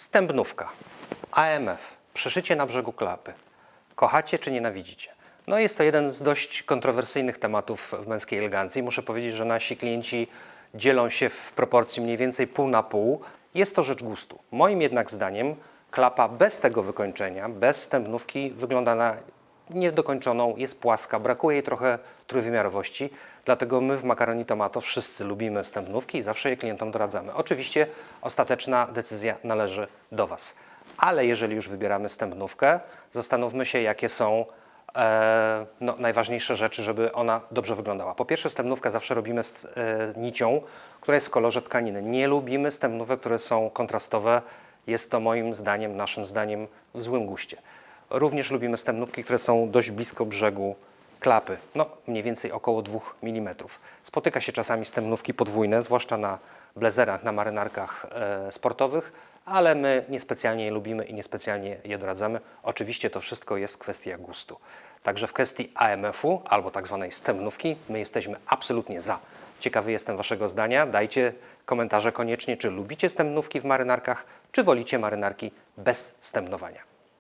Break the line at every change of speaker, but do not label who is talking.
Stępnówka, AMF, przeszycie na brzegu klapy. Kochacie czy nienawidzicie? No jest to jeden z dość kontrowersyjnych tematów w męskiej elegancji. Muszę powiedzieć, że nasi klienci dzielą się w proporcji mniej więcej pół na pół. Jest to rzecz gustu. Moim jednak zdaniem klapa bez tego wykończenia, bez stępnówki wygląda na niedokończoną, jest płaska, brakuje jej trochę trójwymiarowości. Dlatego my w Makaroni Tomato wszyscy lubimy stępnówki i zawsze je klientom doradzamy. Oczywiście ostateczna decyzja należy do Was. Ale jeżeli już wybieramy stępnówkę, zastanówmy się, jakie są e, no, najważniejsze rzeczy, żeby ona dobrze wyglądała. Po pierwsze, stępnówkę zawsze robimy z e, nicią, która jest w kolorze tkaniny. Nie lubimy stępnówek, które są kontrastowe. Jest to moim zdaniem, naszym zdaniem w złym guście. Również lubimy stępnówki, które są dość blisko brzegu klapy, no mniej więcej około 2 mm. Spotyka się czasami stępnówki podwójne, zwłaszcza na blazerach, na marynarkach e, sportowych, ale my niespecjalnie je lubimy i niespecjalnie je doradzamy. Oczywiście to wszystko jest kwestia gustu. Także w kwestii AMF-u albo tak zwanej stępnówki my jesteśmy absolutnie za. Ciekawy jestem Waszego zdania. Dajcie komentarze koniecznie, czy lubicie stępnówki w marynarkach, czy wolicie marynarki bez stępnowania.